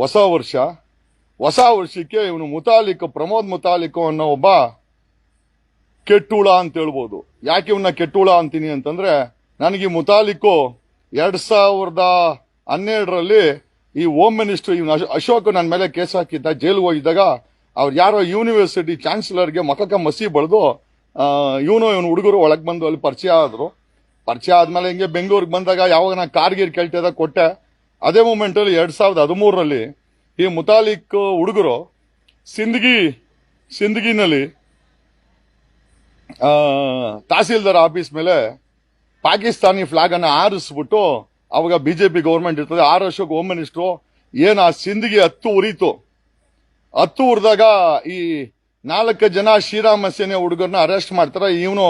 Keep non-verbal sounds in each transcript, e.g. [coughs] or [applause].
ಹೊಸ ವರ್ಷ, ಹೊಸ ವರ್ಷಕ್ಕೆ ಇವನು ಮುತಾಲಿಕ್, ಪ್ರಮೋದ್ ಮುತಾಲಿಕ್ ಅನ್ನೋ ಒಬ್ಬ ಕೆಟ್ಟುಳ ಅಂತ ಹೇಳ್ಬೋದು. ಯಾಕೆ ಇವನ್ನ ಕೆಟ್ಟುಳ ಅಂತೀನಿ ಅಂತಂದ್ರೆ, ನನಗೆ ಈ ಮುತಾಲಿಕ್ಕು ಎರಡ್ ಸಾವಿರದ ಹನ್ನೆರಡರಲ್ಲಿ ಈ ಹೋಮ್ ಮಿನಿಸ್ಟರ್ ಇವನು ಅಶೋಕ್ ನನ್ನ ಮೇಲೆ ಕೇಸ್ ಹಾಕಿದ್ದ, ಜೈಲಿಗೆ ಹೋಗಿದ್ದಾಗ, ಅವ್ರು ಯಾರೋ ಯೂನಿವರ್ಸಿಟಿ ಚಾನ್ಸಲರ್ಗೆ ಮಖಕ್ಕೆ ಮಸಿ ಬಳ್ದು ಇವನು ಇವನು ಹುಡುಗರು ಒಳಗೆ ಬಂದು ಅಲ್ಲಿ ಪರಿಚಯ ಆದರು. ಪರಿಚಯ ಆದ್ಮೇಲೆ ಹಿಂಗೆ ಬೆಂಗಳೂರಿಗೆ ಬಂದಾಗ ಯಾವಾಗ ನಾನು ಕಾರ್ಗಿರ್ ಕೇಳ್ತಿದ್ದಾಗ ಕೊಟ್ಟೆ ಅದೇ ಮೂಮೆಂಟಲ್ಲಿ ಎರಡ್ ಸಾವಿರದ ಹದಿಮೂರರಲ್ಲಿ ಈ ಮುತಾಲಿಕ್ ಹುಡುಗರು ಸಿಂದಗಿ, ಸಿಂದಗಿನಲ್ಲಿ ತಹಸೀಲ್ದಾರ್ ಆಫೀಸ್ ಮೇಲೆ ಪಾಕಿಸ್ತಾನಿ ಫ್ಲಾಗನ್ನು ಆರಿಸ್ಬಿಟ್ಟು ಅವಾಗ ಬಿಜೆಪಿ ಗೌರ್ಮೆಂಟ್ ಇರ್ತದೆ. ಆರು ವರ್ಷಕ್ಕೆ ಹೋಮ್ ಮಿನಿಸ್ಟ್ರು ಏನು ಆ ಸಿಂದಗಿ ಹತ್ತು ಉರಿತು. ಹತ್ತು ಉರಿದಾಗ ಈ ನಾಲ್ಕು ಜನ ಶ್ರೀರಾಮ ಸೇನೆ ಹುಡುಗರನ್ನ ಅರೆಸ್ಟ್ ಮಾಡ್ತಾರೆ. ಇವನು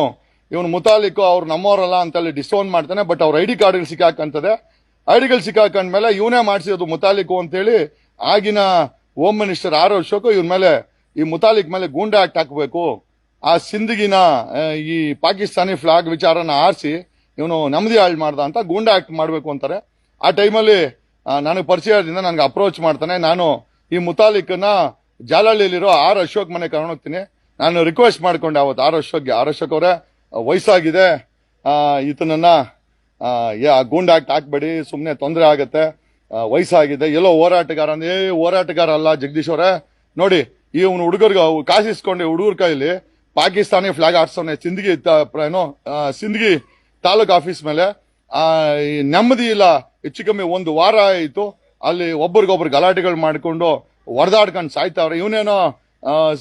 ಇವನು ಮುತಾಲಿಕ್ ಅವ್ರು ನಮ್ಮವರಲ್ಲ ಅಂತೇಳಿ ಡಿಸೋನ್ ಮಾಡ್ತಾನೆ ಬಟ್ ಅವ್ರ ಐ ಡಿ ಕಾರ್ಡ್ಗಳು ಸಿಕ್ಕಾಕಂತದೆ. ಐ ಡಿಗಳು ಸಿಕ್ಕಾಕೊಂಡ್ಮೇಲೆ ಇವನೇ ಮಾಡಿಸಿರೋದು ಮುತಾಲಿಕ್ ಅಂತೇಳಿ ಆಗಿನ ಹೋಮ್ ಮಿನಿಸ್ಟರ್ ಆರ್ ಅಶೋಕ್ ಇವ್ರ ಮೇಲೆ ಈ ಮುತಾಲಿಕ್ ಮೇಲೆ ಗೂಂಡಾ ಆಕ್ಟ್ ಹಾಕಬೇಕು. ಆ ಸಿಂಧಿಗಿನ ಈ ಪಾಕಿಸ್ತಾನಿ ಫ್ಲಾಗ್ ವಿಚಾರನ ಆರಿಸಿ ಇವನು ನೆಮ್ಮದಿ ಹಾಳು ಮಾಡ್ದ ಅಂತ ಗೂಂಡಾ ಆಕ್ಟ್ ಮಾಡಬೇಕು ಅಂತಾರೆ. ಆ ಟೈಮಲ್ಲಿ ನನಗೆ ಪರಿಚಯದಿಂದ ನನಗೆ ಅಪ್ರೋಚ್ ಮಾಡ್ತಾನೆ. ನಾನು ಈ ಮುತಾಲಿಕ್ನ ಜಾಲಹಳ್ಳಿಯಲ್ಲಿರೋ ಆರ್ ಅಶೋಕ್ ಮನೆ ಕರ್ಕೊಂಡು ಹೋಗ್ತೀನಿ. ನಾನು ರಿಕ್ವೆಸ್ಟ್ ಮಾಡ್ಕೊಂಡೆ ಅವತ್ತು ಆರ್ ಅಶೋಕ್ಗೆ. ಆರ್ ಅಶೋಕ್ ಅವರೇ, ವಯಸ್ಸಾಗಿದೆ. ಈತನನ್ನು ಗೂಂಡಾ ಆಕ್ಟ್ ಹಾಕ್ಬೇಡಿ ಸುಮ್ಮನೆ ತೊಂದರೆ ಆಗುತ್ತೆ. ವಯಸ್ಸಾಗಿದೆ. ಎಲ್ಲೋ ಹೋರಾಟಗಾರ ಅಂದ್ರೆ, ಏ, ಹೋರಾಟಗಾರ ಅಲ್ಲ ಜಗದೀಶ್ ಅವರೇ. ನೋಡಿ, ಇವನು ಹುಡುಗರಿಗೆ ಕಾಸಿಸ್ಕೊಂಡು ಹುಡುಗರ ಕೈಲಿ ಪಾಕಿಸ್ತಾನಿ ಫ್ಲಾಗ್ ಆಡ್ಸೋನೆ ಸಿಂದಗಿ ಏನೋ ಸಿಂದಗಿ ತಾಲೂಕ್ ಆಫೀಸ್ ಮೇಲೆ ಈ ನೆಮ್ಮದಿ ಇಲ್ಲ. ಹೆಚ್ಚು ಕಮ್ಮಿ ಒಂದು ವಾರ ಆಯಿತು. ಅಲ್ಲಿ ಒಬ್ರಿಗೊಬ್ರು ಗಲಾಟೆಗಳು ಮಾಡಿಕೊಂಡು ಹೊಡೆದಾಡ್ಕೊಂಡು ಸಾಯ್ತಾವ್ರೆ. ಇವನೇನೋ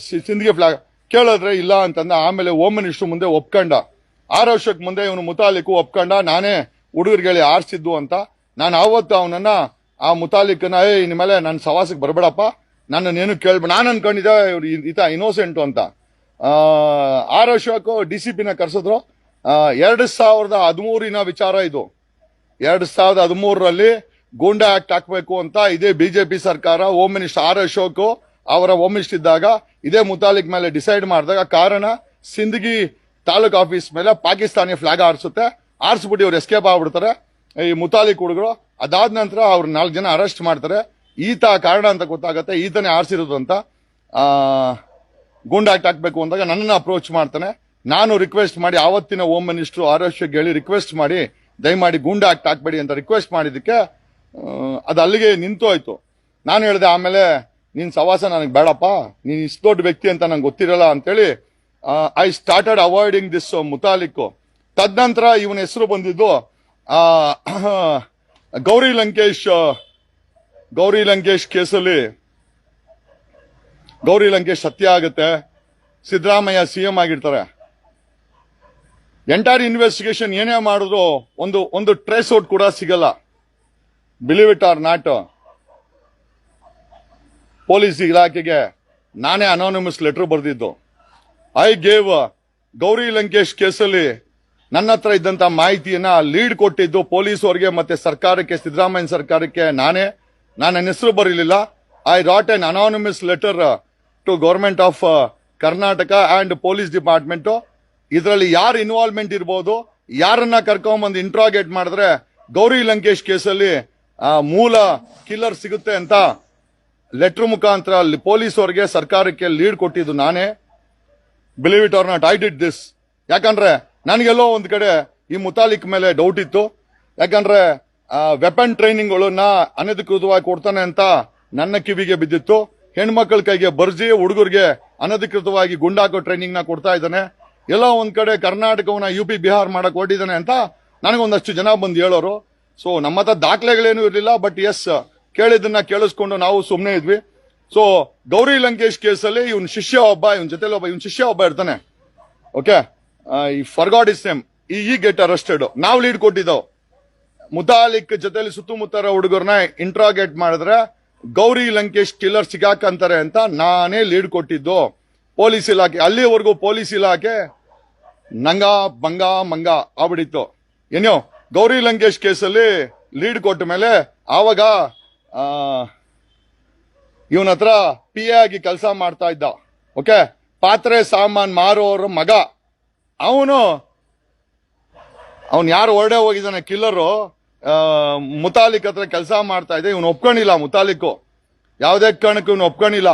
ಸಿಂದಗಿ ಫ್ಲಾಗ್ ಕೇಳಿದ್ರೆ ಇಲ್ಲ ಅಂತಂದ, ಆಮೇಲೆ ಹೋಮ್ ಮಿನಿಸ್ಟರ್ ಮುಂದೆ ಒಪ್ಕೊಂಡ. ಆರು ವರ್ಷಕ್ಕೆ ಮುಂದೆ ಇವನು ಮುತಾಲಿಕ್ ಒಪ್ಕೊಂಡ, ನಾನೇ ಹುಡುಗರಿಗೆ ಆರಿಸಿದ್ದು ಅಂತ. ನಾನು ಆವತ್ತು ಅವನನ್ನ ಆ ಮುತಾಲಿಕ್ನ ಏ ಇನ್ ಮೇಲೆ ನನ್ನ ಸವಾಸಕ್ಕೆ ಬರಬೇಡಪ್ಪ. ನನ್ನನ್ನೇನು ಕೇಳ್ಬೇಡ ನಾನು ಅನ್ಕೊಂಡಿದ್ದೆ, ಇವ್ರು ಈತ ಇನ್ನೋಸೆಂಟು ಅಂತ. ಆರು ವರ್ಷಕ್ಕೂ ಡಿ ಸಿ ಪಿನ ಕರೆಸಿದ್ರು. ಎರಡು ಸಾವಿರದ ಹದಿಮೂರಿನ ವಿಚಾರ ಇದು. ಎರಡು ಸಾವಿರದ ಹದಿಮೂರರಲ್ಲಿ ಗೂಂಡಾ ಆಕ್ಟ್ ಹಾಕಬೇಕು ಅಂತ ಇದೇ ಬಿಜೆಪಿ ಸರ್ಕಾರ, ಹೋಮ್ ಮಿನಿಸ್ಟರ್ ಆರ್ ಅಶೋಕ್ ಅವರ ಹೋಮ್ ಮಿನಿಸ್ಟರ್ ಇದ್ದಾಗ ಇದೇ ಮುತಾಲಿಕ್ ಮೇಲೆ ಡಿಸೈಡ್ ಮಾಡಿದಾಗ ಕಾರಣ ಸಿಂದಗಿ ತಾಲೂಕ್ ಆಫೀಸ್ ಮೇಲೆ ಪಾಕಿಸ್ತಾನಿ ಫ್ಲಾಗ್ ಆರಿಸುತ್ತೆ ಆರಿಸ್ಬಿಟ್ಟು ಇವ್ರು ಎಸ್ಕೇಪ್ ಆಗ್ಬಿಡ್ತಾರೆ. ಈ ಮುತಾಲಿಕ್ ಹುಡುಗರು, ಅದಾದ ನಂತರ ಅವ್ರು ನಾಲ್ಕು ಜನ ಅರೆಸ್ಟ್ ಮಾಡ್ತಾರೆ. ಈತ ಕಾರಣ ಅಂತ ಗೊತ್ತಾಗುತ್ತೆ. ಈತನೇ ಆರಿಸಿರೋದು ಅಂತ ಗೂಂಡಾಕ್ಟ್ ಹಾಕ್ಬೇಕು ಅಂದಾಗ ನನ್ನನ್ನು ಅಪ್ರೋಚ್ ಮಾಡ್ತಾನೆ. ನಾನು ರಿಕ್ವೆಸ್ಟ್ ಮಾಡಿ, ಆವತ್ತಿನ ಹೋಮ್ ಮಿನಿಸ್ಟರ್ ಆರೋಗ್ಯಕ್ಕೆ ಹೇಳಿ ರಿಕ್ವೆಸ್ಟ್ ಮಾಡಿ, ದಯಮಾಡಿ ಗೂಂಡಾ ಆಕ್ಟ್ ಹಾಕ್ಬೇಡಿ ಅಂತ ರಿಕ್ವೆಸ್ಟ್ ಮಾಡಿದ್ದಕ್ಕೆ ಅದು ಅಲ್ಲಿಗೆ ನಿಂತೋಯ್ತು ನಾನು ಹೇಳಿದೆ, ಆಮೇಲೆ ನಿನ್ನ ಸವಾಸ ನನಗೆ ಬೇಡಪ್ಪ. ನೀನು ಇಷ್ಟು ದೊಡ್ಡ ವ್ಯಕ್ತಿ ಅಂತ ನಂಗೆ ಗೊತ್ತಿರಲ್ಲ ಅಂತೇಳಿ I started avoiding this Mutalik ತದನಂತರ ಇವನ ಹೆಸರು ಬಂದಿದ್ದು [coughs] ಗೌರಿ ಲಂಕೇಶ್ ಗೌರಿ ಲಂಕೇಶ್ ಕೇಸಲ್ಲಿ. ಗೌರಿ ಲಂಕೇಶ್ ಸತ್ಯ ಆಗುತ್ತೆ. ಸಿದ್ದರಾಮಯ್ಯ ಸಿಎಂ ಆಗಿರ್ತಾರೆ. ಎಂಟೈರ್ ಇನ್ವೆಸ್ಟಿಗೇಷನ್ ಏನೇ ಮಾಡಿದ್ರು, ಒಂದು ಒಂದು ಟ್ರೇಸ್ ಔಟ್ ಕೂಡ ಸಿಗಲ್ಲ. Believe it or not police ಇಲಾಖೆಗೆ ನಾನೇ ಅನಾನಿಮಸ್ ಲೆಟರ್ ಬರೆದಿದ್ದು. ಐ ಗೇವ್ ಗೌರಿ ಲಂಕೇಶ್ ಕೇಸಲ್ಲಿ ನನ್ನ ಹತ್ರ ಇದ್ದಂತ ಮಾಹಿತಿಯನ್ನ ಲೀಡ್ ಕೊಟ್ಟಿದ್ದು ಪೊಲೀಸ್ ಅವರಿಗೆ ಮತ್ತೆ ಸರ್ಕಾರಕ್ಕೆ, ಸಿದ್ದರಾಮಯ್ಯ ಸರ್ಕಾರಕ್ಕೆ ನಾನೇ. ನಾನು ನನ್ನ ಹೆಸರು ಬರಲಿಲ್ಲ. I wrote an anonymous letter to government of Karnataka and police department ಇದರಲ್ಲಿ ಯಾರು ಇನ್ವಾಲ್ವ್ಮೆಂಟ್ ಇರ್ಬೋದು, ಯಾರನ್ನ ಕರ್ಕೊಂಬಂದು ಇಂಟ್ರಾಗೇಟ್ ಮಾಡಿದ್ರೆ ಗೌರಿ ಲಂಕೇಶ್ ಕೇಸಲ್ಲಿ ಮೂಲ ಕಿಲ್ಲರ್ ಸಿಗುತ್ತೆ ಅಂತ ಲೆಟರ್ ಮುಖಾಂತರ ಪೊಲೀಸ್ ಅವರಿಗೆ ಸರ್ಕಾರಕ್ಕೆ ಲೀಡ್ ಕೊಟ್ಟಿದ್ದು ನಾನೇ. Believe it or not I did this ಯಾಕಂದ್ರೆ ನನಗೆಲ್ಲೋ ಒಂದ್ ಕಡೆ ಈ ಮುತಾಲಿಕ್ ಮೇಲೆ ಡೌಟ್ ಇತ್ತು. ಯಾಕಂದ್ರೆ ವೆಪನ್ ಟ್ರೈನಿಂಗ್ಗಳನ್ನ ಅನಧಿಕೃತವಾಗಿ ಕೊಡ್ತಾನೆ ಅಂತ ನನ್ನ ಕಿವಿಗೆ ಬಿದ್ದಿತ್ತು. ಹೆಣ್ಮಕ್ಳ ಕೈಗೆ ಬರ್ಜಿ ಹುಡುಗರಿಗೆ ಅನಧಿಕೃತವಾಗಿ ಗುಂಡಾಕೋ ಟ್ರೈನಿಂಗ್ನ ಕೊಡ್ತಾ ಇದ್ದಾನೆ. ಎಲ್ಲೋ ಒಂದ್ ಕಡೆ ಕರ್ನಾಟಕವನ್ನ ಯು ಪಿ ಬಿಹಾರ್ ಮಾಡಕ್ ಹೊಟ್ಟಿದ್ದಾನೆ ಅಂತ ನನಗೊಂದಷ್ಟು ಜನ ಬಂದು ಹೇಳೋರು. ಸೊ ನಮ್ಮ ಹತ್ರ ದಾಖಲೆಗಳೇನು ಇರಲಿಲ್ಲ ಬಟ್ ಎಸ್ ಕೇಳಿದ್ದನ್ನ ಕೇಳಿಸ್ಕೊಂಡು ನಾವು ಸುಮ್ಮನೆ ಇದ್ವಿ. ಸೊ ಗೌರಿ ಲಂಕೇಶ್ ಕೇಸಲ್ಲಿ ಇವನ್ ಶಿಷ್ಯ ಒಬ್ಬ, ಇವನ್ ಜೊತೆಲಿ ಒಬ್ಬ, ಇವನ್ ಶಿಷ್ಯ ಒಬ್ಬ ಇರ್ತಾನೆ. ಓಕೆ ಈ ಫರ್ಗಾಡ್ ಇಸ್ ಸೇಮ್ ಈ ಗೆಟ್ ಅರೆಸ್ಟೆಡ್ ನಾವು ಲೀಡ್ ಕೊಟ್ಟಿದ್ದವು. ಮುತಾಲಿಕ್ ಜೊತೆಲಿ ಸುತ್ತಮುತ್ತರ ಹುಡುಗರನ್ನ ಇಂಟ್ರಾಗೇಟ್ ಮಾಡಿದ್ರೆ, ಗೌರಿ ಲಂಕೇಶ್ ಕಿಲ್ಲರ್ ಸಿಗಾಕಂತಾರೆ ಅಂತ ನಾನೇ ಲೀಡ್ ಕೊಟ್ಟಿದ್ದು. ಪೊಲೀಸ್ ಇಲಾಖೆ, ಅಲ್ಲಿವರೆಗೂ ಪೊಲೀಸ್ ಇಲಾಖೆ ನಂಗ, ಬಂಗ, ಮಂಗ ಆಗ್ಬಿಡಿತ್ತು ಏನೋ ಗೌರಿ ಲಂಕೇಶ್ ಕೇಸಲ್ಲಿ ಲೀಡ್ ಕೊಟ್ಟ ಮೇಲೆ ಆವಾಗ ಇವನ ಹತ್ರ ಪಿ ಎ ಆಗಿ ಕೆಲಸ ಮಾಡ್ತಾ ಇದ್ದ. ಓಕೆ ಪಾತ್ರೆ, ಸಾಮಾನ್ ಮಾರೋರ ಮಗ. ಅವನು ಅವನು ಯಾರು ಹೊರಡೆ ಹೋಗಿದ್ದಾನೆ ಕಿಲ್ಲರು ಮುತಾಲಿಕ್ ಹತ್ರ ಕೆಲಸ ಮಾಡ್ತಾ ಇದ್ದೆ. ಇವನು ಒಪ್ಕೊಂಡಿಲ್ಲ ಮುತಾಲಿಕ್ಕು. ಯಾವುದೇ ಕಾರಣಕ್ಕೂ ಇವನು ಒಪ್ಕೊಂಡಿಲ್ಲ.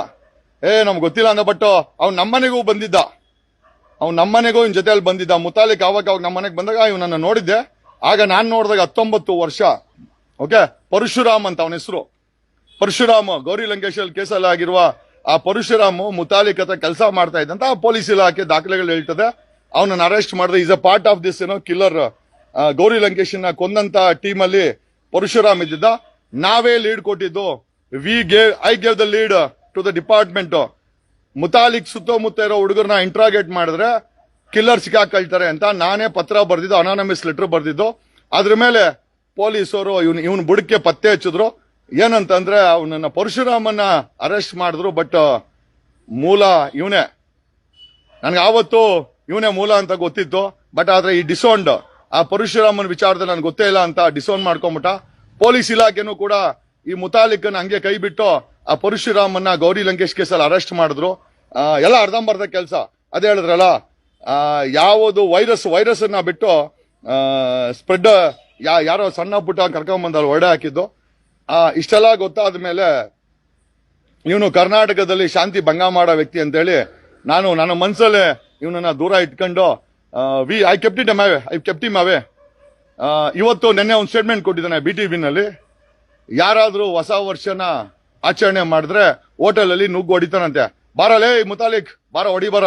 ಏ, ನಮ್ಗೆ ಗೊತ್ತಿಲ್ಲ ಅಂದ ಬಟ್ ಅವ್ನು ನಮ್ಮನೆಗೂ ಬಂದಿದ್ದ. ಅವ್ನು ನಮ್ಮನೆಗೂ ಇವ್ನ ಜೊತೆಯಲ್ಲಿ ಬಂದಿದ್ದ. ಮುತಾಲಿಕ್ ಅವಾಗ ಅವಾಗ ನಮ್ಮನೆಗೆ ಬಂದಾಗ ಇವನನ್ನು ನೋಡಿದ್ದೆ. ಆಗ ನಾನು ನೋಡಿದಾಗ ಹತ್ತೊಂಬತ್ತು ವರ್ಷ. ಓಕೆ ಪರಶುರಾಮ್ ಅಂತ ಅವನ ಹೆಸರು. ಪರಶುರಾಮ್, ಗೌರಿ ಲಂಕೇಶಲ್ಲಿ ಕೇಸಲ್ಲಿ ಆಗಿರುವ ಆ ಪರಶುರಾಮ್ ಮುತಾಲಿಕ್ ಹತ್ರ ಕೆಲಸ ಮಾಡ್ತಾ ಇದ್ದಂತ ಆ ಪೊಲೀಸ್ ಇಲಾಖೆ ದಾಖಲೆಗಳು ಹೇಳ್ತದೆ. ಅವನನ್ನ ಅರೆಸ್ಟ್ ಮಾಡಿದ್ರೆ is a part of this ಏನೋ ಕಿಲ್ಲರ್ ಗೌರಿ ಲಂಕೇಶನ್ನ ಕೊಂದಂತ ಟೀಮ್ ಅಲ್ಲಿ ಪರಶುರಾಮ್ ಇದ್ದಿದ್ದ. ನಾವೇ ಲೀಡ್ ಕೊಟ್ಟಿದ್ದು. We gave I gave the lead to the department Mutalik ಸುತ್ತಮುತ್ತ ಇರೋ ಹುಡುಗರನ್ನ ಇಂಟ್ರಾಗೇಟ್ ಮಾಡಿದ್ರೆ ಕಿಲ್ಲರ್ ಸಿಕ್ಕಾಕೊಳ್ತಾರೆ ಅಂತ ನಾನೇ ಪತ್ರ ಬರೆದಿದ್ದು ಅನಾನಮಿಸ್ ಲೆಟರ್ ಬರೆದಿದ್ದು. ಅದ್ರ ಮೇಲೆ ಪೊಲೀಸರು ಇವನು, ಇವನ್ ಬುಡಕ್ಕೆ ಪತ್ತೆ ಹಚ್ಚಿದ್ರು. ಏನಂತಂದ್ರೆ ಅವನನ್ನ ಪರಶುರಾಮನ್ನ ಅರೆಸ್ಟ್ ಮಾಡಿದ್ರು, ಬಟ್ ಮೂಲ ಇವನೇ. ನನಗೆ ಆವತ್ತು ಇವನೇ ಮೂಲ ಅಂತ ಗೊತ್ತಿತ್ತು, ಬಟ್ ಆದ್ರೆ ಈ ಡಿಸೌಂಡ್ ಆ ಪರಶುರಾಮನ್ ವಿಚಾರದಲ್ಲಿ ನನ್ಗೆ ಗೊತ್ತೇ ಇಲ್ಲ ಅಂತ ಡಿಸೌಂಡ್ ಮಾಡ್ಕೊಂಬಿಟ್ಟ. ಪೊಲೀಸ್ ಇಲಾಖೆನೂ ಕೂಡ ಈ ಮುತಾಲಿಕನ್ ಹಂಗೆ ಕೈ ಬಿಟ್ಟು ಆ ಪರಶುರಾಮನ್ನ ಗೌರಿ ಲಂಕೇಶ್ ಕೇಸಲ್ಲಿ ಅರೆಸ್ಟ್ ಮಾಡಿದ್ರು. ಎಲ್ಲ ಅರ್ಧಂಬರ್ಧ ಕೆಲಸ. ಅದೇ ಹೇಳಿದ್ರಲ್ಲ ಯಾವುದು ವೈರಸ್ ವೈರಸ್ ಬಿಟ್ಟು ಸ್ಪ್ರೆಡ್ ಯಾರೋ ಸಣ್ಣ ಪುಟ್ಟ ಕರ್ಕೊಂಬಂದಲ್ಲಿ ಒಡೆ ಹಾಕಿದ್ದು. ಆ, ಇಷ್ಟೆಲ್ಲ ಗೊತ್ತಾದ ಮೇಲೆ ಇವನು ಕರ್ನಾಟಕದಲ್ಲಿ ಶಾಂತಿ ಭಂಗ ಮಾಡೋ ವ್ಯಕ್ತಿ ಅಂತೇಳಿ ನಾನು ನನ್ನ ಮನಸ್ಸಲ್ಲೇ ಇವನನ್ನ ದೂರ ಇಟ್ಕೊಂಡು we I kept them away I kept away ಇವತ್ತು ನಿನ್ನೆ ಒಂದು ಸ್ಟೇಟ್ಮೆಂಟ್ ಕೊಟ್ಟಿದ್ದಾನೆ ಬಿ ಟಿ ವಿನಲ್ಲಿ ಯಾರಾದರೂ ಹೊಸ ವರ್ಷನ ಆಚರಣೆ ಮಾಡಿದ್ರೆ ಹೋಟೆಲಲ್ಲಿ ನುಗ್ಗು ಹೊಡಿತಾನಂತೆ. ಬಾರಲೇ ಮುತಾಲಿಕ್ ಬಾರ ಹೊಡಿ ಬಾರ.